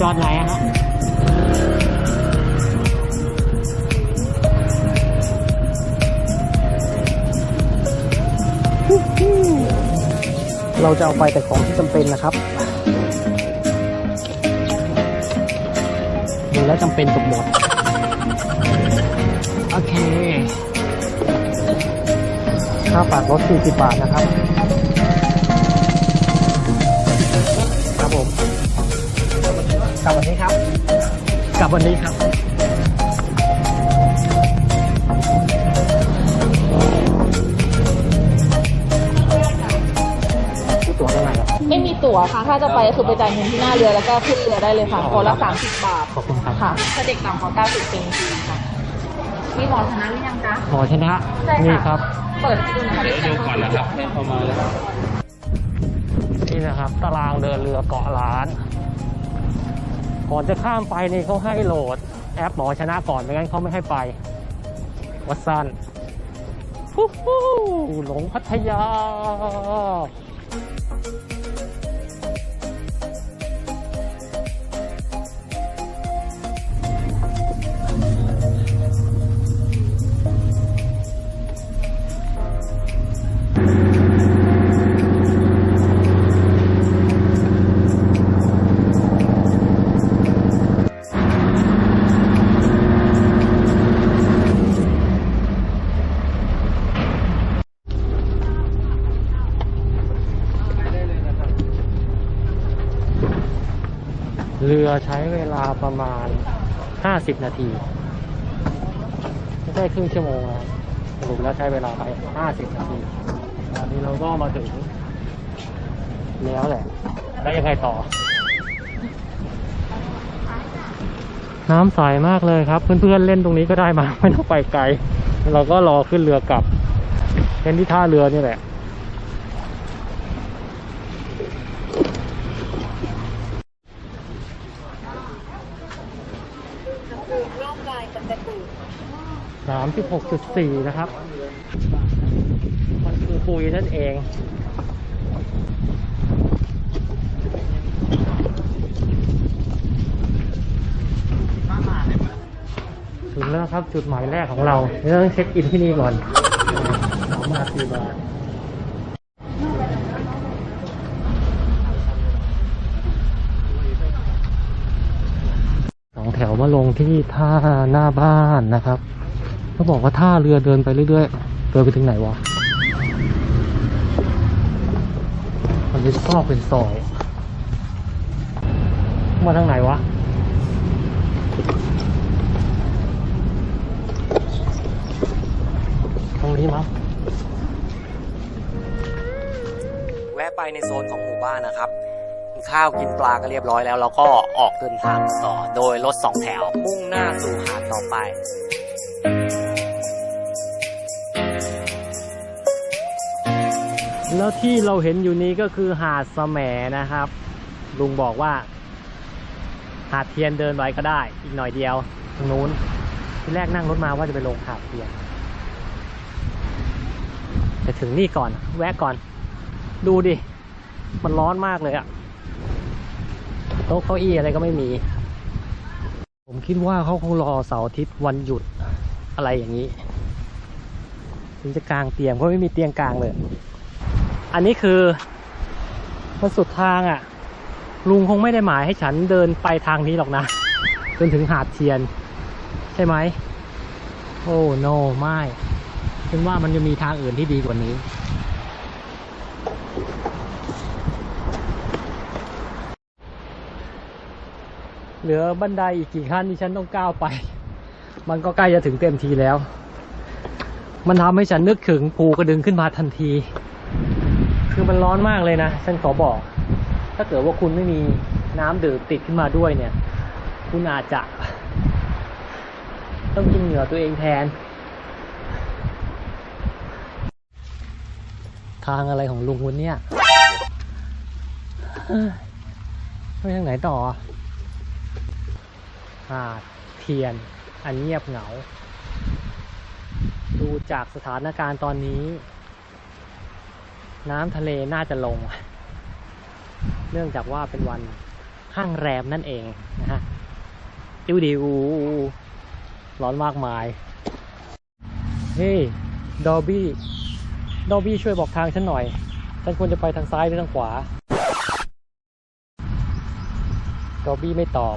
จอดไหนอะฮะเราจะเอาไปแต่ของที่จำเป็นนะครับดูแล้วจำเป็นกับหมด โอเค ค่าฝากรถ40บาทนะครับ กลับวันนี้ครับกลับวันนี้ครับที่ตัวเท่าไหร่ครับไม่มีตั๋วค่ะ ถ้าจะไปก็คือไปจ่ายเงินที่หน้าเรือแล้วก็ขึ้นเรือได้เลยค่ะคนละสามสิบบาทขอบคุณครับค่ะถ้าเด็กต่ำกว่าเก้าสิบเป็นฟรีค่ะมีหมอชนะหรือยังจ๊ะหมอชนะใช่ค่ะนี่ครับ เปิดให้ดูนะคะที่ดูก่อนนะครับให้เข้ามาแล้วนี่นะครับ ตารางเดินเรือเกาะล้าน ก่อนจะข้ามไปนี่เขาให้โหลดแอปหมอชนะก่อนไม่งั้นเขาไม่ให้ไป วัดสันฟู้ฮู้หลงพัทยา รือใช้เวลาประมาณ50นาที ไม่ใช่ครึ่งชั่วโมงนะสรุปแล้วใช้เวลาไป50นาทีตอนนี้เราก็มาถึงแล้วแหละ แล้วยังไงต่อ น้ำใสมากเลยครับ เพื่อนๆเล่นตรงนี้ก็ได้มา ไม่ต้องไปไกล เราก็รอขึ้นเรือ กลับเล่นที่ท่าเรือนี่แหละ สามสิบหกจุดสี่นะครับ มันคือปุยนั่นเองถึงแล้วครับจุดหมายแรกของเราเดี๋ยวต้องเช็คอินที่นี่ก่อนสองบาทสี่บาท สองแถ วมาลงที่ท่าหน้าบ้านนะครับเขาบอกว่าท่าเรือเดินไปเรื่อยๆเดินไปถึงไหนวะมันเป็นซอกเป็นซอยมาทางไหนวะตรงนี้มั้งแวะไปในโซนของหมู่บ้านนะครับ นข้าวกินปลาก็เรียบร้อยแล้ว เราก็ออกเดินทางต่อโดยรถสองแถวมุ่งหน้าสู่หาดต่อไปแล้วที่เราเห็นอยู่นี้ก็คือหาดสแหมนะครับ ลุงบอกว่า หาดเทียนเดินไว้ก็ได้ อีกหน่อยเดียวตรงนู้นที่แรกนั่งรถมาว่าจะไปลงหาดเทียนแต่ถึงนี่ก่อน แวะก่อน ดูดิ มันร้อนมากเลยอะ ต๊ะเก้าอี้อะไรก็ไม่มี ผมคิดว่าเขาคงรอเสาร์อาทิตย์วันหยุดอะไรอย่างนี้ถึงจะกลางเตียงเพราะไม่มีเตียงกลางเลย อันนี้คือมันสุดทางอะ่ะ ลุงคงไม่ได้หมายให้ฉันเดินไปทางนี้หรอกนะ จนถึงหาดเทียน ใช่ไหม โอ้โนไม่ฉันว่ามันจะมีทางอื่นที่ดีกว่านี้ ลือบันไดอีกกี่ขั้นที่ฉันต้องก้าวไป มันก็ใกล้จะถึงเต็มทีแล้ว มันทำให้ฉันนึกถึงภูกระดึงขึ้นมาทันที คือมันร้อนมากเลยนะ ฉันขอบอก ถ้าเกิดว่าคุณไม่มีน้ำดื่มติดขึ้นมาด้วยเนี่ย คุณอาจจะ ต้องกินเหงื่อตัวเองแทน ทางอะไรของลุงคนเนี้ยไปทางไหนต่อ หาดเทียน อันเงียบเหงา ดูจากสถานการณ์ตอนนี้ น้ำทะเลน่าจะลง เนื่องจากว่าเป็นวันห้างแรมนั่นเองนะฮะดิวดิวร้อนมากมาย เฮ้ยดอบี้ดอบี้ช่วยบอกทางฉันหน่อย ฉันควรจะไปทางซ้ายหรือทางขวาดอบี้ไม่ตอบ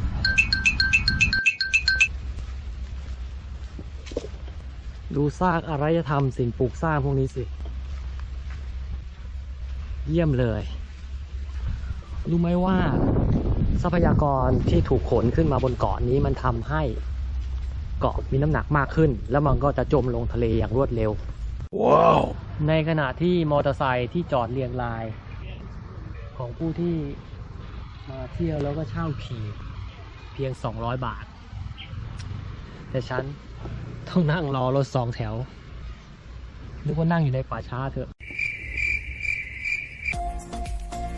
ดูซากอารยธรรมสิ่งปลูกสร้างพวกนี้สิ เยี่ยมเลย รู้ไหมว่า ทรัพยากรที่ถูกขนขึ้นมาบนเกาะนี้มันทำให้เกาะมีน้ำหนักมากขึ้น แล้วมันก็จะจมลงทะเลอย่างรวดเร็ว ว้าว ในขณะที่มอเตอร์ไซค์ที่จอดเรียงราย ของผู้ที่มาเที่ยวแล้วก็เช่าขี่เพียง 200 บาท แต่ฉัน ต้องนั่งรอรถสองแถวนึกว่านั่งอยู่ในป่าช้าเถอะ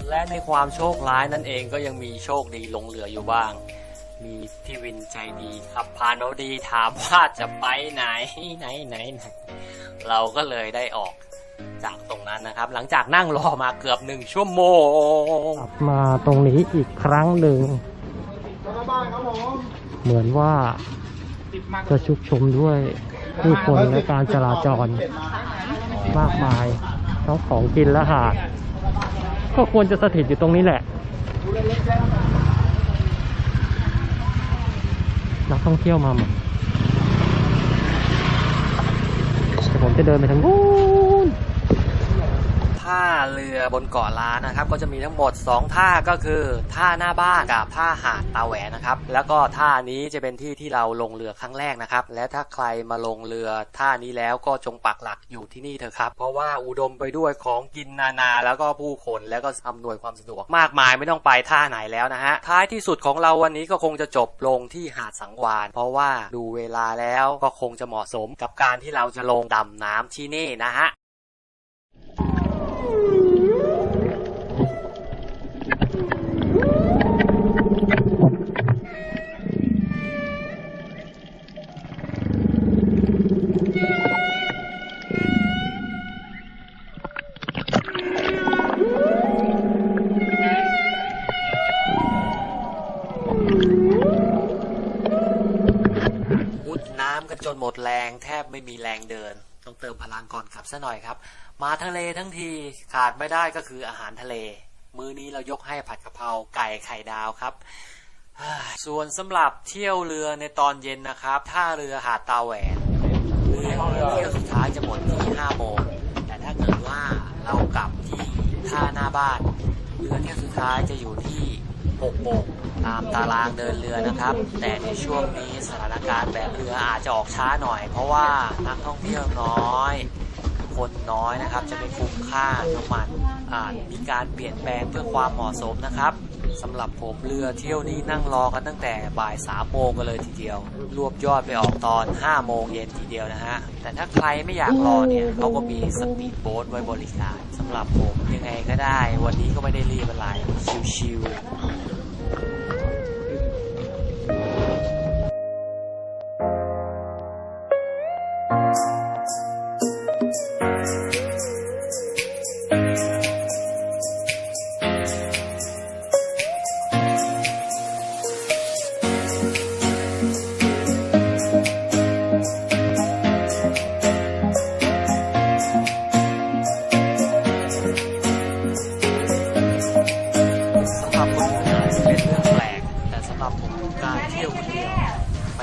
และในความโชคร้ายนั่นเองก็ยังมีโชคดีลงเรืออยู่บ้าง มีพี่วินใจดีขับพาโนดีถามว่าจะไปไหนไหนไหนไหน เราก็เลยได้ออกจากตรงนั้นนะครับ หลังจากนั่งรอมาเกือบหนึ่งชั่วโมงกลับมาตรงนี้อีกครั้งหนึ่งเหมือนว่า จะชุกชมด้วยผู้คนและการจราจรมากมายทั้งของกินและหาดก็ควรจะสถิตอยู่ตรงนี้แหละ นักท่องเที่ยวมาหมดแต่ผมจะเดินไปทางนู้น ท่าเรือบนเกาะล้านนะครับ ก็จะมีทั้งหมด 2 ท่าก็คือ ท่าหน้าบ้านกับท่าหาดตาแหวนนะครับ แล้วก็ท่านี้จะเป็นที่ที่เราลงเรือครั้งแรกนะครับ และถ้าใครมาลงเรือท่านี้แล้วก็จงปักหลักอยู่ที่นี่เถอะครับ เพราะว่าอุดมไปด้วยของกินนานาแล้วก็ผู้คนแล้วก็อำนวยความสะดวกมากมายไม่ต้องไปท่าไหนแล้วนะฮะท้ายที่สุดของเราวันนี้ก็คงจะจบลงที่หาดสังวาน เพราะว่าดูเวลาแล้วก็คงจะเหมาะสมกับการที่เราจะลงดำน้ำที่นี่นะฮะ อุดน้ำกันจนหมดแรงแทบไม่มีแรงเดิน ต้องเติมพลังก่อนขับซะหน่อยครับ มาทะเลทั้งทีขาดไม่ได้ก็คืออาหารทะเล มื้อนี้เรายกให้ผัดกะเพราไก่ไข่ดาวครับ ส่วนสำหรับเที่ยวเรือในตอนเย็นนะครับท่าเรือหาดตาแหวนเรือเที่ยวสุดท้ายจะหมดที่5โมงแต่ถ้าเกิดว่าเรากลับที่ท่าหน้าบ้านเรือเที่ยวสุดท้ายจะอยู่ที่ 6โมงตามตารางเดินเรือนะครับ แต่ในช่วงนี้สถานการณ์แบบเรืออาจจะออกช้าหน่อย เพราะว่านักท่องเที่ยวน้อย คนน้อยนะครับจะไม่คุ้มค่าน้ำมันอาจมีการเปลี่ยนแปลงเพื่อความเหมาะสมนะครับ สำหรับผมเรือเที่ยวนี้นั่งรอกันตั้งแต่บ่ายสามโมงกันเลยทีเดียว รวบยอดไปออกตอน5โมงเย็นทีเดียวนะฮะ แต่ถ้าใครไม่อยากรอเนี่ยเขาก็มีสปีดโบ๊ทไว้บริการสำหรับผมยังไงก็ได้ วันนี้ก็ไม่ได้รีบอะไรชิวๆ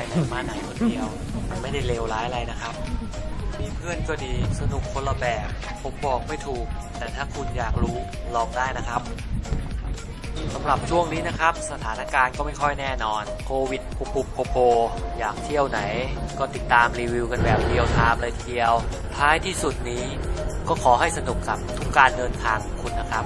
ไปไหนมาไหนคนเดียว มันไม่ได้เลวร้ายอะไรนะครับ มีเพื่อนก็ดีสนุกคนละแบบ ผมบอกไม่ถูก แต่ถ้าคุณอยากรู้ลองได้นะครับสำหรับช่วงนี้นะครับ สถานการณ์ก็ไม่ค่อยแน่นอน โควิดปุบปุบโผโผอยากเที่ยวไหน ก็ติดตามรีวิวกันแบบเรียลไทม์เลยทีเดียว ท้ายที่สุดนี้ ก็ขอให้สนุกกับทุกการเดินทางของคุณนะครับ